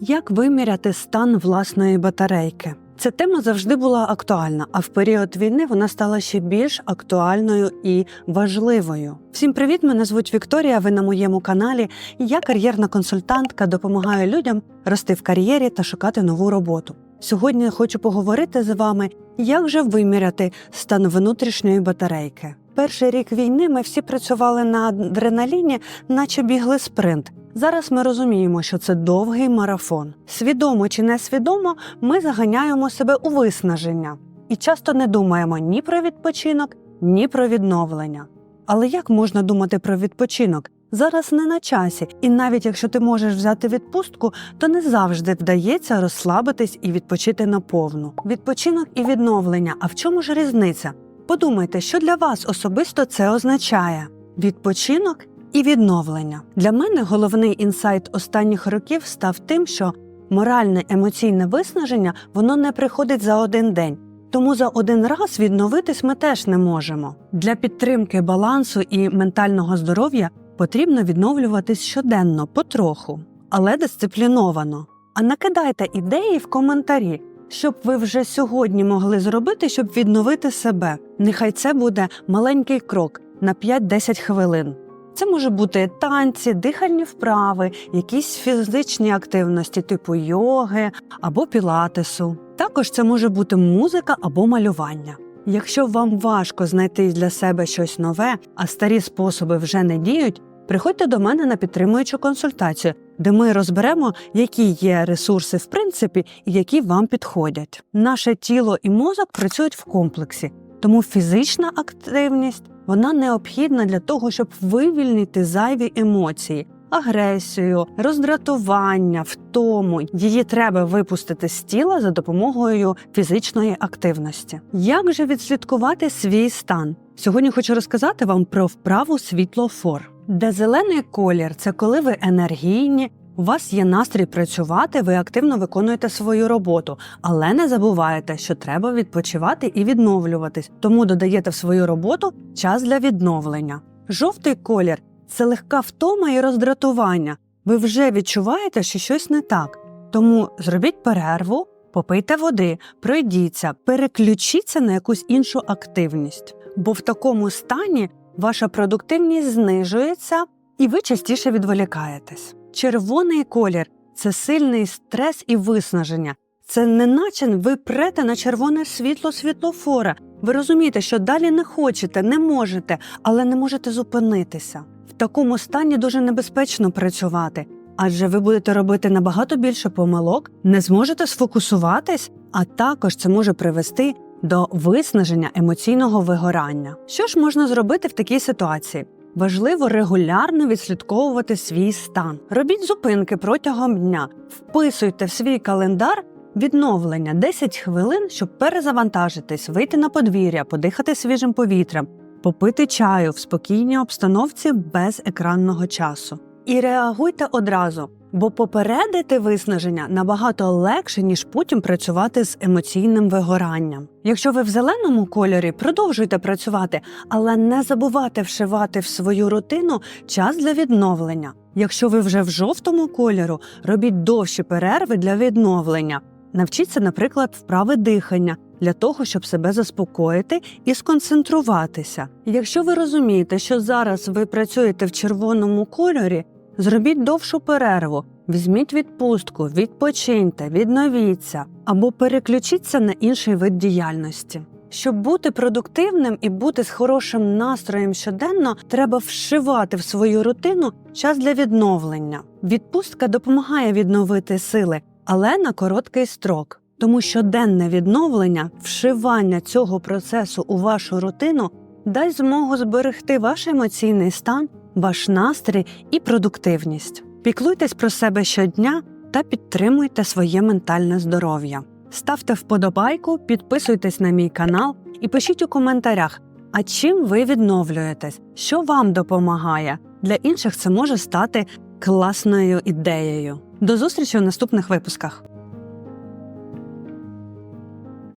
Як виміряти стан власної батарейки? Ця тема завжди була актуальна, а в період війни вона стала ще більш актуальною і важливою. Всім привіт! Мене звуть Вікторія. Ви на моєму каналі. Я кар'єрна консультантка, допомагаю людям рости в кар'єрі та шукати нову роботу. Сьогодні хочу поговорити з вами, як же виміряти стан внутрішньої батарейки. Перший рік війни ми всі працювали на адреналіні, наче бігли спринт. Зараз ми розуміємо, що це довгий марафон. Свідомо чи несвідомо, ми заганяємо себе у виснаження і часто не думаємо ні про відпочинок, ні про відновлення. Але як можна думати про відпочинок? Зараз не на часі, і навіть якщо ти можеш взяти відпустку, то не завжди вдається розслабитись і відпочити наповну. Відпочинок і відновлення. А в чому ж різниця? Подумайте, що для вас особисто це означає: відпочинок і відновлення. Для мене головний інсайт останніх років став тим, що моральне емоційне виснаження воно не приходить за один день. Тому за один раз відновитись ми теж не можемо. Для підтримки балансу і ментального здоров'я потрібно відновлюватись щоденно, потроху, але дисципліновано. А накидайте ідеї в коментарі, щоб ви вже сьогодні могли зробити, щоб відновити себе. Нехай це буде маленький крок на 5-10 хвилин. Це може бути танці, дихальні вправи, якісь фізичні активності, типу йоги або пілатесу. Також це може бути музика або малювання. Якщо вам важко знайти для себе щось нове, а старі способи вже не діють, приходьте до мене на підтримуючу консультацію, де ми розберемо, які є ресурси в принципі і які вам підходять. Наше тіло і мозок працюють в комплексі, тому фізична активність вона необхідна для того, щоб вивільнити зайві емоції. Агресію, роздратування, втому її треба випустити з тіла за допомогою фізичної активності. Як же відслідкувати свій стан? Сьогодні хочу розказати вам про вправу світлофор, де зелений колір це коли ви енергійні, у вас є настрій працювати, ви активно виконуєте свою роботу, але не забувайте, що треба відпочивати і відновлюватись, тому додаєте в свою роботу час для відновлення. Жовтий колір це легка втома і роздратування. Ви вже відчуваєте, що щось не так. Тому зробіть перерву, попийте води, пройдіться, переключіться на якусь іншу активність, бо в такому стані ваша продуктивність знижується і ви частіше відволікаєтесь. Червоний колір це сильний стрес і виснаження. Це не наче ви прете на червоне світло світлофора. Ви розумієте, що далі не хочете, не можете, але не можете зупинитися. В такому стані дуже небезпечно працювати, адже ви будете робити набагато більше помилок, не зможете сфокусуватись, а також це може привести до виснаження емоційного вигорання. Що ж можна зробити в такій ситуації? Важливо регулярно відслідковувати свій стан. Робіть зупинки протягом дня, вписуйте в свій календар відновлення 10 хвилин, щоб перезавантажитись, вийти на подвір'я, подихати свіжим повітрям, попити чаю в спокійній обстановці без екранного часу. І реагуйте одразу, бо попередити виснаження набагато легше, ніж потім працювати з емоційним вигоранням. Якщо ви в зеленому кольорі, продовжуйте працювати, але не забувайте вшивати в свою рутину час для відновлення. Якщо ви вже в жовтому кольору, робіть довші перерви для відновлення. Навчіться, наприклад, вправи дихання для того, щоб себе заспокоїти і сконцентруватися. Якщо ви розумієте, що зараз ви працюєте в червоному кольорі, зробіть довшу перерву, візьміть відпустку, відпочиньте, відновіться або переключіться на інший вид діяльності. Щоб бути продуктивним і бути з хорошим настроєм щоденно, треба вшивати в свою рутину час для відновлення. Відпустка допомагає відновити сили, але на короткий строк. Тому щоденне відновлення, вшивання цього процесу у вашу рутину дасть змогу зберегти ваш емоційний стан, ваш настрій і продуктивність. Піклуйтесь про себе щодня та підтримуйте своє ментальне здоров'я. Ставте вподобайку, підписуйтесь на мій канал і пишіть у коментарях, а чим ви відновлюєтесь, що вам допомагає. Для інших це може стати класною ідеєю. До зустрічі у наступних випусках.